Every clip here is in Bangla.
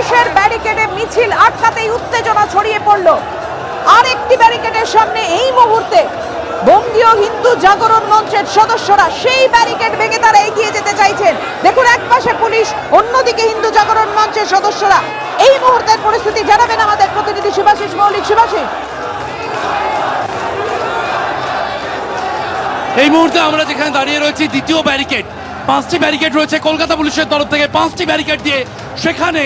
পুলিশের ব্যারিকেডে মিছিল আটকাতেই উত্তেজনা ছড়িয়ে পড়ল। আর একটি ব্যারিকেডের সামনে এই মুহূর্তে বঙ্গীয় হিন্দু জাগরণ মঞ্চের সদস্যরা সেই ব্যারিকেড ভেঙে তারা এগিয়ে যেতে চাইছেন। দেখুন একপাশে পুলিশ, অন্যদিকে হিন্দু জাগরণ মঞ্চের সদস্যরা। এই মুহূর্তের পরিস্থিতি জানাবেন আমাদের প্রতিনিধি শিবাশিস মৌলিক। শিবাশিস। এই মুহূর্তে আমরা যেখানে দাঁড়িয়ে রয়েছি, দ্বিতীয় ব্যারিকেড। পাঁচটি ব্যারিকেড রয়েছে কলকাতা পুলিশের তরফ থেকে। পাঁচটি ব্যারিকেড দিয়ে সেখানে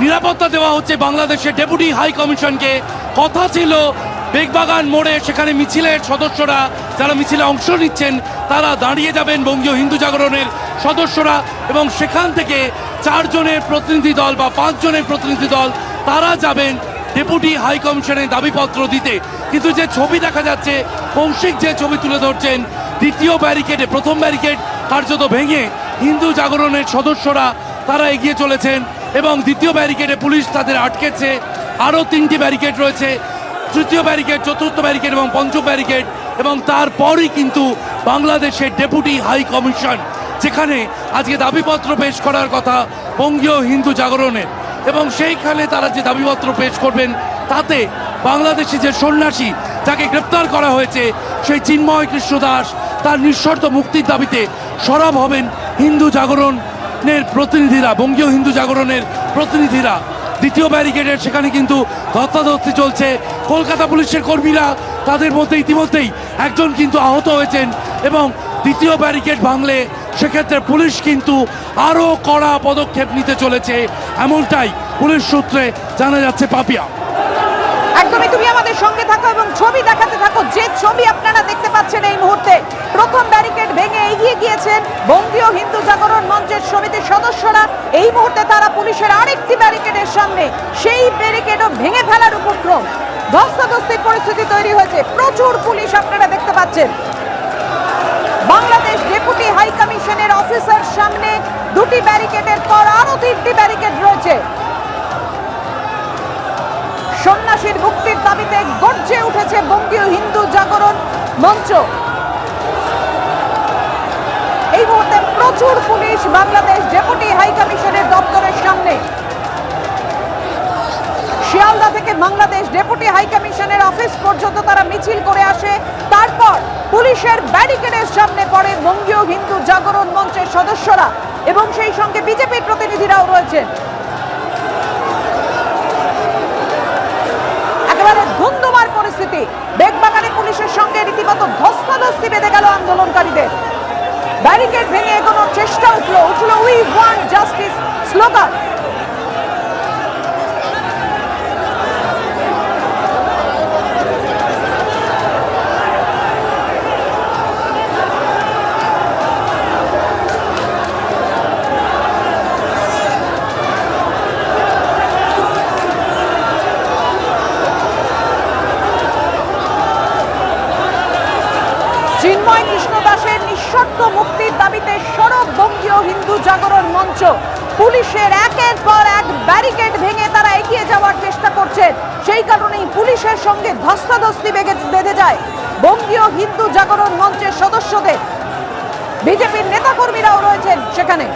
নিরাপত্তা দেওয়া হচ্ছে বাংলাদেশের ডেপুটি হাই কমিশনকে। কথা ছিল, বেগবাগান মোড়ে সেখানে মিছিলের সদস্যরা, যারা মিছিলে অংশ নিচ্ছেন, তারা দাঁড়িয়ে যাবেন বঙ্গীয় হিন্দু জাগরণের সদস্যরা এবং সেখান থেকে চারজনের প্রতিনিধি দল বা পাঁচজনের প্রতিনিধি দল, তারা যাবেন ডেপুটি হাই কমিশনের দাবিপত্র দিতে। কিন্তু যে ছবি দেখা যাচ্ছে, কৌশিক যে ছবি তুলে ধরছেন, দ্বিতীয় ব্যারিকেডে, প্রথম ব্যারিকেড কার্যত ভেঙে হিন্দু জাগরণের সদস্যরা, তারা এগিয়ে চলেছেন। এবং দ্বিতীয় ব্যারিকেডে পুলিশ তাদের আটকেছে। আরও তিনটি ব্যারিকেড রয়েছে। তৃতীয় ব্যারিকেড, চতুর্থ ব্যারিকেড এবং পঞ্চম ব্যারিকেড এবং তারপরই কিন্তু বাংলাদেশের ডেপুটি হাই কমিশন, যেখানে আজকে দাবিপত্র পেশ করার কথা বঙ্গীয় হিন্দু জাগরণের। এবং সেইখানে তারা যে দাবিপত্র পেশ করবেন, তাতে বাংলাদেশি যে সন্ন্যাসী যাকে গ্রেপ্তার করা হয়েছে, সেই চিন্ময় কৃষ্ণ দাস তার নিঃশর্ত মুক্তির দাবিতে সরব হবেন হিন্দু জাগরণের প্রতিনিধিরা, বঙ্গীয় হিন্দু জাগরণের প্রতিনিধিরা। দ্বিতীয় ব্যারিকেডের সেখানে কিন্তু ধস্তাধস্তি চলছে। কলকাতা পুলিশের কর্মীরা তাদের মধ্যে ইতিমধ্যেই একজন কিন্তু আহত হয়েছেন এবং দ্বিতীয় ব্যারিকেড ভাঙলে সেক্ষেত্রে পুলিশ কিন্তু আরও কড়া পদক্ষেপ নিতে চলেছে। এমনটাই পুলিশ সূত্রে জানা যাচ্ছে পাপিয়া। একদমই তুমি আমাদের সঙ্গে থাকো এবং ছবি দেখাতে থাকো। যে ছবি আপনারা দেখতে পাচ্ছেন এই মুহূর্তে তারা পুলিশের আরেকটি ব্যারিকেডের সামনে, সেই ব্যারিকেডও ভেঙে ফেলার উপক্রম। ধস্তাধস্তির পরিস্থিতি তৈরি হয়েছে। প্রচুর পুলিশ আপনারা দেখতে পাচ্ছেন। বাংলাদেশ ডেপুটি হাই কমিশনের অফিসার সামনে দুটি ব্যারিকেডের পর আরও তিনটি ব্যারিকেড রয়েছে। সন্ন্যাসীর মুক্তির দাবিতে গর্জে উঠেছে বঙ্গীয় হিন্দু জাগরণ মঞ্চ এই মুহূর্তে প্রচুর পুলিশ বাংলাদেশ ডেপুটি হাই কমিশনের দপ্তরের সামনে। শিয়ালদা থেকে বাংলাদেশ ডেপুটি হাই কমিশনের অফিস পর্যন্ত তারা মিছিল করে আসে। তারপর পুলিশের ব্যারিকেডের সামনে পড়ে বঙ্গীয় হিন্দু জাগরণ মঞ্চের সদস্যরা এবং সেই সঙ্গে বিজেপির প্রতিনিধিরাও রয়েছেন একেবারে ধুন্ধুমার পরিস্থিতি বেগবাগানে পুলিশের সঙ্গে রীতিমতো ধস্তাধস্তি বেঁধে গেল আন্দোলনকারীদের ব্যারিকেড ভেঙে এগোনোর চেষ্টা উঠল উঠল we want justice slogan Chinmoy Krishna দাসের নিঃশর্ত মুক্তির দাবিতে সড়ক বঙ্গীয় হিন্দু জাগরণ মঞ্চ। পুলিশের একের পর এক ব্যারিকেড ভেঙে তারা এগিয়ে যাওয়ার চেষ্টা করছেন সেই কারণেই পুলিশের সঙ্গে ধস্তাধস্তি বেঁধে যায় বঙ্গীয় হিন্দু জাগরণ মঞ্চের সদস্যদের। বিজেপির নেতাকর্মীরাও রয়েছেন সেখানে।